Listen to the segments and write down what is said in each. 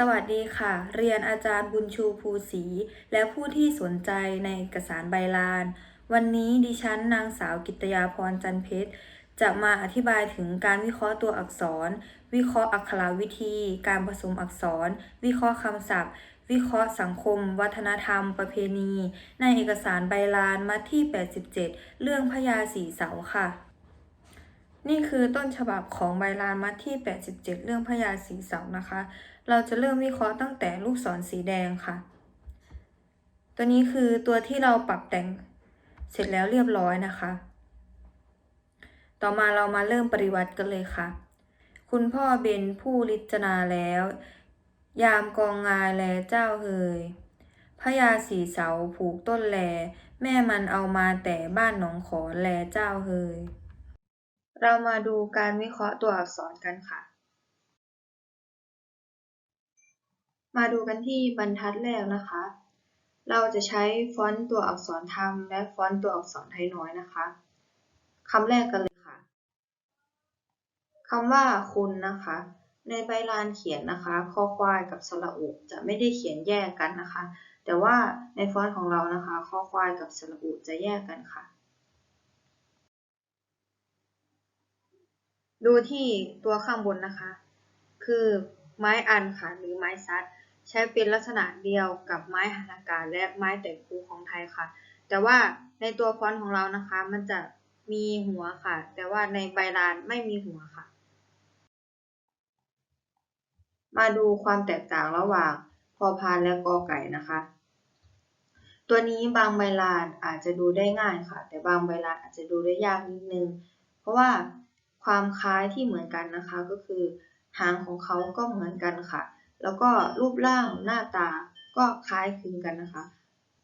สวัสดีค่ะ เรียนอาจารย์บุญชูภูศรีและผู้ที่สนใจในเอกสารใบลาน วันนี้ดิฉันนางสาวกิตยาพรจันเพชร จะมาอธิบายถึงการวิเคราะห์ตัวอักษร วิเคราะห์อักขรวิธี การผสมอักษร วิเคราะห์คำศัพท์ วิเคราะห์สังคม วัฒนธรรม ประเพณี ในเอกสารใบลานมาที่ 87 เรื่องพญาสีเสาค่ะ นี่คือต้นฉบับของใบลานมัดที่ 87 เรื่องพญาสีเสานะคะ เราจะเริ่มวิเคราะห์ตั้งแต่ลูกศรสีแดงค่ะ ตัวนี้คือตัวที่เราปรับแต่งเสร็จแล้วเรียบร้อยนะคะ ต่อมาเรามาเริ่มปริวัติกันเลยค่ะ คุณพ่อเบนผู้ลิจนาแล้ว ยามกองงายแลเจ้าเฮยพญาสีเสาผูกต้นแล แม่มันเอามาแต่บ้านหนองขอแลเจ้าเฮย เรามาดูการวิเคราะห์ตัวอักษรกันค่ะ มาดูกันที่บรรทัดแรกนะคะ เราจะใช้ฟอนต์ตัวอักษรธรรมและฟอนต์ตัวอักษรไทยน้อยนะคะ คำแรกกันเลยค่ะ คำว่าคุณนะคะ ในใบลานเขียนนะคะ คอควายกับสระอุจะไม่ได้เขียนแยกกันนะคะ แต่ว่าในฟอนต์ของเรานะคะ คอควายกับสระอุจะแยกกันค่ะ ดูที่ตัวข้างบนนะคะ คือไม้อันค่ะหรือไม้ซัด ใช้เป็นลักษณะเดียวกับไม้หันอากาศและไม้แต่งคูของไทยค่ะ แต่ว่าในตัวฟอนต์ของเรานะคะ มันจะมีหัวค่ะ แต่ว่าในใบลานไม่มีหัวค่ะ มาดูความแตกต่างระหว่างพอพานและกอไก่นะคะ ตัวนี้บางใบลานอาจจะดูได้ง่ายค่ะ แต่บางใบลานอาจจะดูได้ยากนิดนึง เพราะว่า ความคล้ายที่เหมือนกันนะคะ ก็คือ หางของเขาก็เหมือนกันค่ะ แล้วก็รูปร่างหน้าตาก็คล้ายคลึงกันนะคะ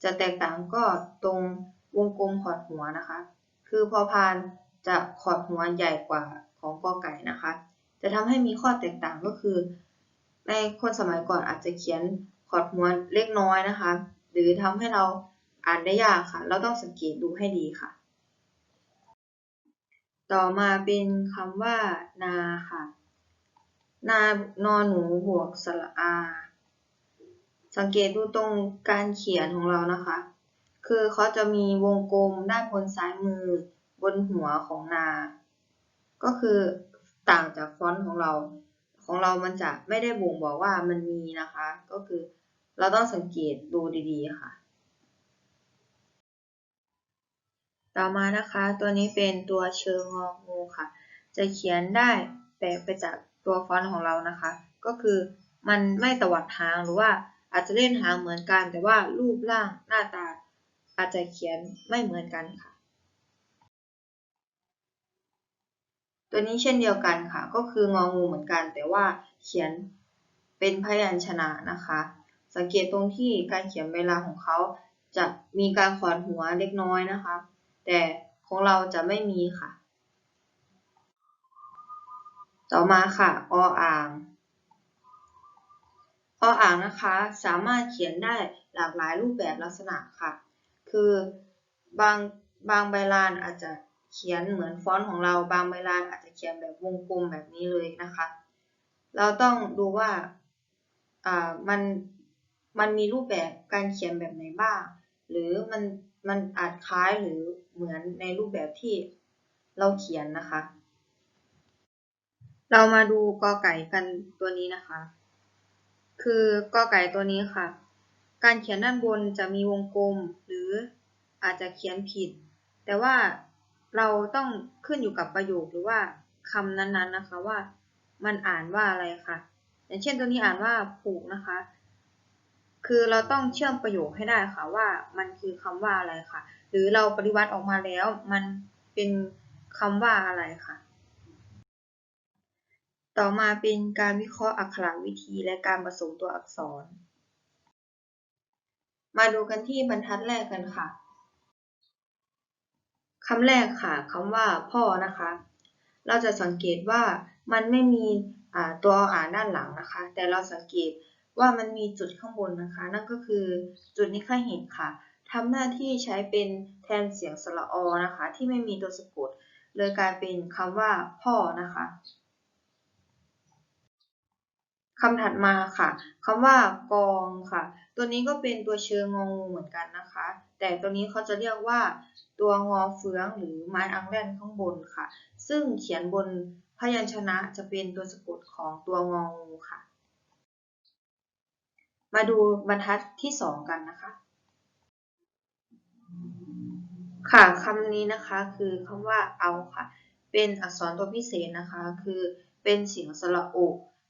จะแตกต่างก็ตรงวงกลมขอดหัวนะคะ คือพอพานจะขอดหัวใหญ่กว่าของกอไก่นะคะ จะทำให้มีข้อแตกต่างก็คือ ในคนสมัยก่อนอาจจะเขียนขอดหัวเล็กน้อยนะคะ หรือทำให้เราอ่านได้ยากค่ะ เราต้องสังเกตดูให้ดีค่ะ ต่อมาเป็นคำว่า นาค่ะ นานอนหนูบวกสระอา สังเกตดูตรงการเขียนของเรานะคะ คือเขาจะมีวงกลมด้านบนซ้ายมือบนหัวของนา ก็คือต่างจากฟอนต์ของเรา ของเรามันจะไม่ได้บ่งบอกว่ามันมีนะคะ ก็คือเราต้องสังเกตดูดีๆค่ะ ต่อมานะคะตัวนี้เป็นตัวเชิงงองูค่ะ จะเขียนได้แตกไปจากตัวฟอนต์ของเรานะคะ ก็คือมันไม่ตวัดหางหรือว่าอาจจะเล่นหางเหมือนกัน แต่ว่ารูปร่างหน้าตา อาจจะเขียนไม่เหมือนกันค่ะ ตัวนี้เช่นเดียวกันค่ะ ก็คืององูเหมือนกัน แต่ว่าเขียนเป็นพยัญชนะนะคะ สังเกตตรงที่การเขียนเวลาของเขาจะมีการขอนหัวเล็กน้อยนะคะ แต่ของเราจะไม่มีค่ะ ต่อมาค่ะออ่างออ่างนะคะสามารถเขียนได้หลากหลายรูปแบบลักษณะค่ะ คือบางบางใบลานอาจจะเขียนเหมือนฟอนต์ของเราบางใบลานอาจจะเขียนแบบวงกลมแบบนี้เลยนะคะ เราต้องดูว่าอ่ามันมันมีรูปแบบการเขียนแบบไหนบ้าง หรือมัน มันอาจคล้ายหรือเหมือนในรูปแบบที่เราเขียนนะคะ เรามาดูกอไก่กันตัวนี้นะคะ คือกอไก่ตัวนี้ค่ะ การเขียนด้านบนจะมีวงกลมหรืออาจจะเขียนผิด แต่ว่าเราต้องขึ้นอยู่กับประโยคหรือว่าคำนั้นๆนะคะว่ามันอ่านว่าอะไรค่ะ อย่างเช่นตัวนี้อ่านว่าผูกนะคะ คือเราต้องเชื่อมประโยคให้ได้ค่ะว่ามันคือคำว่าอะไรค่ะ หรือเราปฏิวัติออกมาแล้วมันเป็นคำว่าอะไรค่ะ ต่อมาเป็นการวิเคราะห์อักขระวิธีและการผสมตัวอักษร มาดูกันที่บรรทัดแรกกันค่ะคำแรกค่ะคำว่าพ่อนะคะ เราจะสังเกตว่ามันไม่มีตัวอ่านด้านหลังนะคะ แต่เราสังเกต ว่ามันมีจุดข้างบนนะคะ นั่นก็คือจุดนิคเหตุค่ะทำหน้าที่ใช้เป็นแทนเสียงสระอนะคะ ที่ไม่มีตัวสะกด เลยกลายเป็นคำว่าพ่อนะคะคำถัดมาค่ะคำว่ากองค่ะ ตัวนี้ก็เป็นตัวเชิงงองูเหมือนกันนะคะ แต่ตัวนี้เขาจะเรียกว่าตัวงอเฟืองหรือไม้อังแลนข้างบนค่ะ ซึ่งเขียนบนพยัญชนะจะเป็นตัวสะกดของตัวงองูค่ะ มาดูบรรทัดที่สองกันนะคะ ค่ะคำนี้นะคะคือคำว่าเอาค่ะ เป็นอักษรตัวพิเศษนะคะ คือเป็นเสียงสระโอ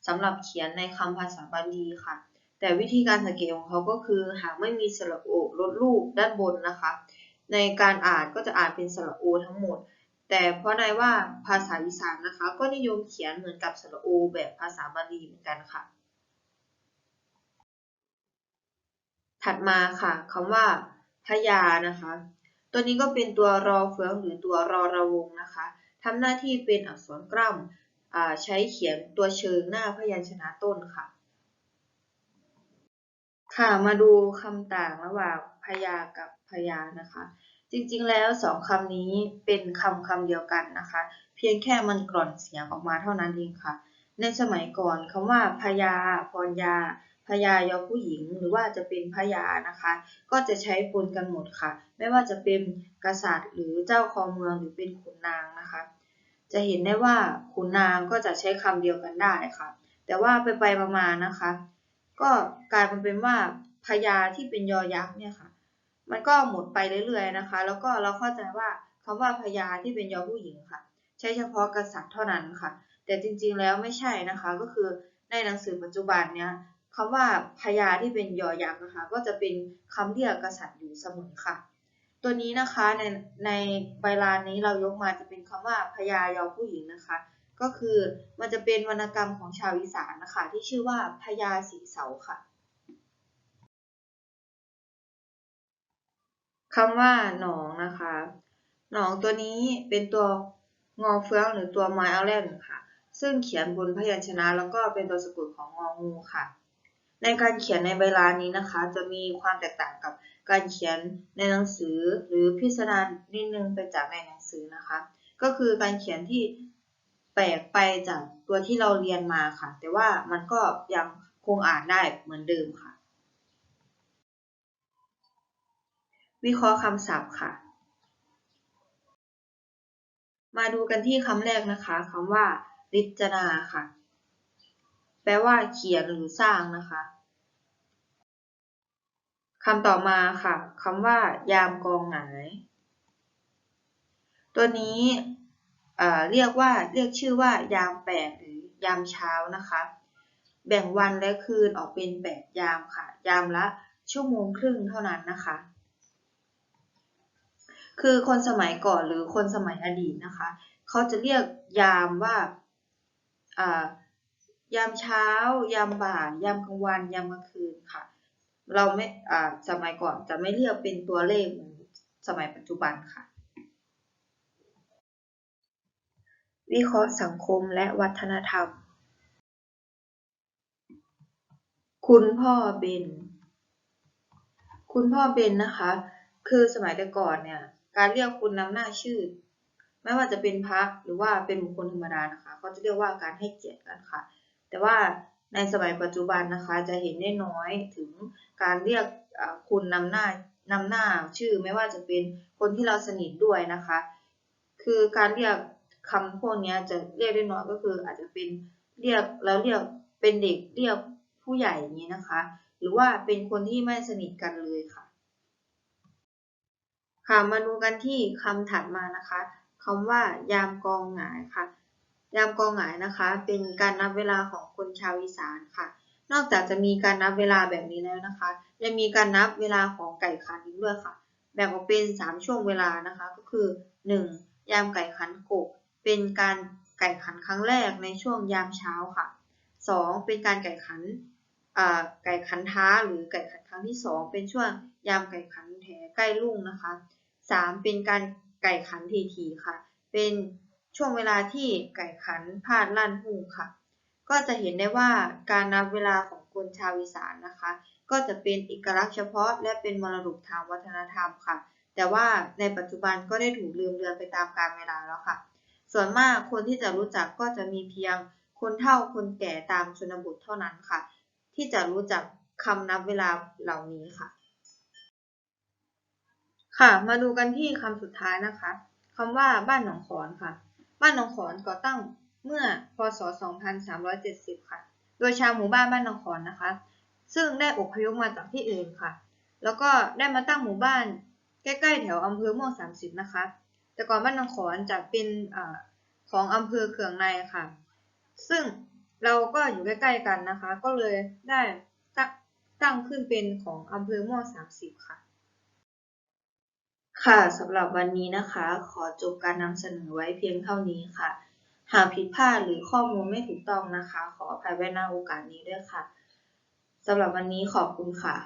สำหรับเขียนในคำภาษาบาลีค่ะ แต่วิธีการสังเกตของเขาก็คือ หากไม่มีสระโอลดรูปด้านบนนะคะ ในการอ่านก็จะอ่านเป็นสระโอทั้งหมด แต่เพราะในว่าภาษาอีสานนะคะ ก็นิยมเขียนเหมือนกับสระโอแบบภาษาบาลีเหมือนกันค่ะ ถัดมาค่ะคำว่าพยานะคะ ตัวนี้ก็เป็นตัวรอเฟืองหรือตัวรอระวงนะคะทำหน้าที่เป็นอักษรกล้ำใช้เขียนตัวเชิงหน้าพยัญชนะต้นค่ะ ค่ะมาดูคำต่างระหว่างพยากับพยานะคะ จริงๆแล้วสองคำนี้เป็นคำคำเดียวกันนะคะ เพียงแค่มันกร่อนเสียงออกมาเท่านั้นเองค่ะ ในสมัยก่อนคำว่าพยาพรยา พญายอผู้หญิงหรือว่าจะเป็นพญานะคะ ก็จะใช้ปนกันหมดค่ะ ไม่ว่าจะเป็นกษัตริย์ หรือเจ้าครองเมืองหรือเป็นขุนนางนะคะ จะเห็นได้ว่าขุนนางก็จะใช้คำเดียวกันได้ค่ะ แต่ว่าไปไปมาๆนะคะ ก็กลายเป็นว่าพญาที่เป็นยอยักษ์เนี่ยค่ะ มันก็หมดไปเรื่อยๆนะคะ แล้วก็เราเข้าใจว่าคำว่าพญาที่เป็นยอผู้หญิงค่ะ ใช้เฉพาะกษัตริย์เท่านั้นค่ะ แต่จริงๆแล้วไม่ใช่นะคะก็คือในหนังสือปัจจุบันเนี้ย คำว่าพญาที่เป็นยอยักษ์นะคะ ก็จะเป็นคำเรียกกษัตริย์อยู่เสมอค่ะ ตัวนี้นะคะในในใบลานนี้เรายกมาจะเป็นคำว่าพญายอผู้หญิงนะคะ ก็คือมันจะเป็นวรรณกรรมของชาวอีสานนะคะ ที่ชื่อว่าพญาสีเสาค่ะคำว่าหนองนะคะ หนองตัวนี้เป็นตัวงอเฟืองหรือตัวไม้เอาแลนค่ะ ซึ่งเขียนบนพยัญชนะแล้วก็เป็นตัวสะกดของงองูค่ะ ในการเขียนในใบลานนี้นะคะ จะมีความแตกต่างกับการเขียนในหนังสือหรือพิสดารนิดนึงไปจากในหนังสือนะคะ ก็คือการเขียนที่แปลกไปจากตัวที่เราเรียนมาค่ะ แต่ว่ามันก็ยังคงอ่านได้เหมือนเดิมค่ะ วิเคราะห์คำศัพท์ค่ะ มาดูกันที่คำแรกนะคะคำว่าริจนาค่ะ แปลว่าเขียนหรือสร้างนะคะคำต่อมาค่ะคำว่ายามกองหงายตัวนี้เรียกว่าเรียกชื่อว่ายามแปดหรือยามเช้านะคะ แบ่งวันและคืนออกเป็นแปดยามค่ะ ยามละชั่วโมงครึ่งเท่านั้นนะคะ คือคนสมัยก่อนหรือคนสมัยอดีตนะคะ เขาจะเรียกยามว่า ยามเช้า ยามบ่ายยามกลางวัน ยามกลางคืนค่ะ เราไม่อ่าสมัยก่อนจะไม่เรียกเป็นตัวเลขสมัยปัจจุบันค่ะ วิเคราะห์สังคมและวัฒนธรรม คุณพ่อเบนคุณพ่อเบนนะคะ คือสมัยแต่ก่อนเนี่ย การเรียกคุณนำหน้าชื่อ ไม่ว่าจะเป็นพระหรือว่าเป็นบุคคลธรรมดานะคะ เขาจะเรียกว่าการให้เกียรติกันค่ะ แต่ว่าในสมัยปัจจุบันนะคะจะเห็นได้น้อยถึงการเรียกคุณนำหน้านำหน้าชื่อไม่ว่าจะเป็นคนที่เราสนิทด้วยนะคะ คือการเรียกคำพวกนี้จะเรียกได้น้อยก็คืออาจจะเป็นเรียกแล้วเรียกเป็นเด็กเรียกผู้ใหญ่อย่างนี้นะคะ หรือว่าเป็นคนที่ไม่สนิทกันเลยค่ะ ค่ะมาดูกันที่คำถัดมานะคะคำว่ายามกองหงายค่ะ ยามกองหงายนะคะ เป็นการนับเวลาของคนชาวอีสานค่ะ นอกจากจะมีการนับเวลาแบบนี้แล้วนะคะ ยังมีการนับเวลาของไก่ขันอีกด้วยค่ะ แบ่งออกเป็น 3 ช่วงเวลานะคะ ก็คือ 1. ยามไก่ขันกบ เป็นการไก่ขันครั้งแรกในช่วงยามเช้าค่ะ 2. เป็นการไก่ขันไก่ขันท้าหรือไก่ขันครั้งที่ 2 เป็นช่วงยามไก่ขันแถใกล้รุ่งนะคะ 3. เป็นการไก่ขันทีๆค่ะ เป็น ช่วงเวลาที่ไก่ขันพาดลั่นหูค่ะ ก็จะเห็นได้ว่าการนับเวลาของคนชาวอีสานนะคะ ก็จะเป็นเอกลักษณ์เฉพาะและเป็นมรดกทางวัฒนธรรมค่ะ แต่ว่าในปัจจุบันก็ได้ถูกลืมเลือนไปตามกาลเวลาแล้วค่ะ ส่วนมากคนที่จะรู้จักก็จะมีเพียงคนเฒ่าคนแก่ตามชนบทเท่านั้นค่ะ ที่จะรู้จักคำนับเวลาเหล่านี้ค่ะ ค่ะ มาดูกันที่คำสุดท้ายนะคะคำว่าบ้านหนองขอนค่ะ บ้านหนองขอนก่อตั้งเมื่อพศ 2370 ค่ะ โดยชาวหมู่บ้านบ้านหนองขอนนะคะ ซึ่งได้อพยพมาจากที่อื่นค่ะ แล้วก็ได้มาตั้งหมู่บ้านใกล้ๆแถวอำเภอม่วง30 นะคะ แต่ก่อนบ้านหนองขอนจะเป็นอของอำเภอเขืองในค่ะ ซึ่งเราก็อยู่ใกล้ๆกันนะคะ ก็เลยได้ตั้งตั้งขึ้นเป็นของอำเภอม่วง30 ค่ะ ค่ะ สำหรับวันนี้นะคะ ขอจบการนำเสนอไว้เพียงเท่านี้ค่ะ หากผิดพลาดหรือข้อมูลไม่ถูกต้องนะคะ ขออภัยไว้ณโอกาสนี้ด้วยค่ะ สำหรับวันนี้ขอบคุณค่ะ